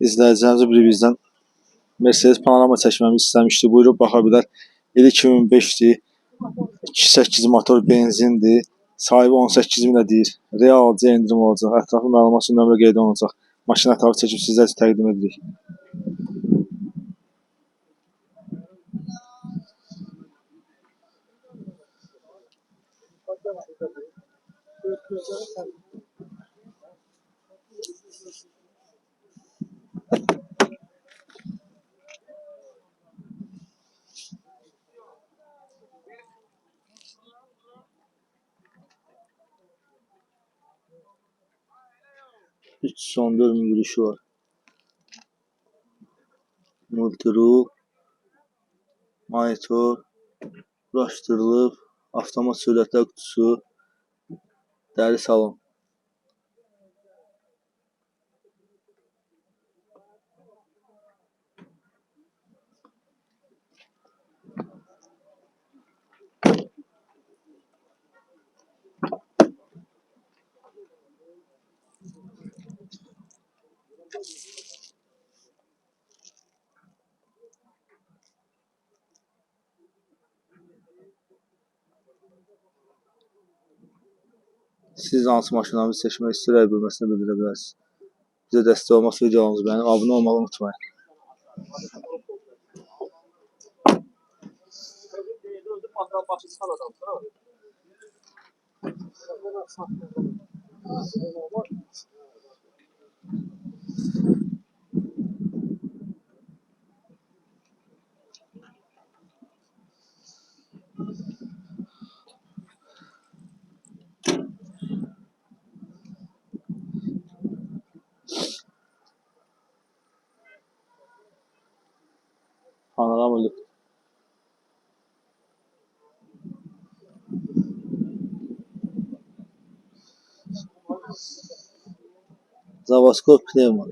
izləyicilərimiz biri bizdən Mercedes Panorama çəkməmi istəmişdi. Buyurub baxa bilər. İli 2005-dir. 2.8 motor benzindir. Sahibi 18 minə deyir. Realca endirim olacaq. Ətraflı məlumat üçün nömrə qeyd olunacaq. Maşın ətrafı çəkib sizə təqdim edirik. Üç son 4 min girişi var. Multirool, monitor, quraşdırılıb, avtomat sürətlər qutusu, dəri salon. Siz hansı maşınlarınızı seçmək istəyirək bilməsini bildirə bilərsiniz. Bizə dəstək olmaq videolarımızı bəyənib abunə olmağı unutmayın. Panorama lüks. Zavaskor pnevma.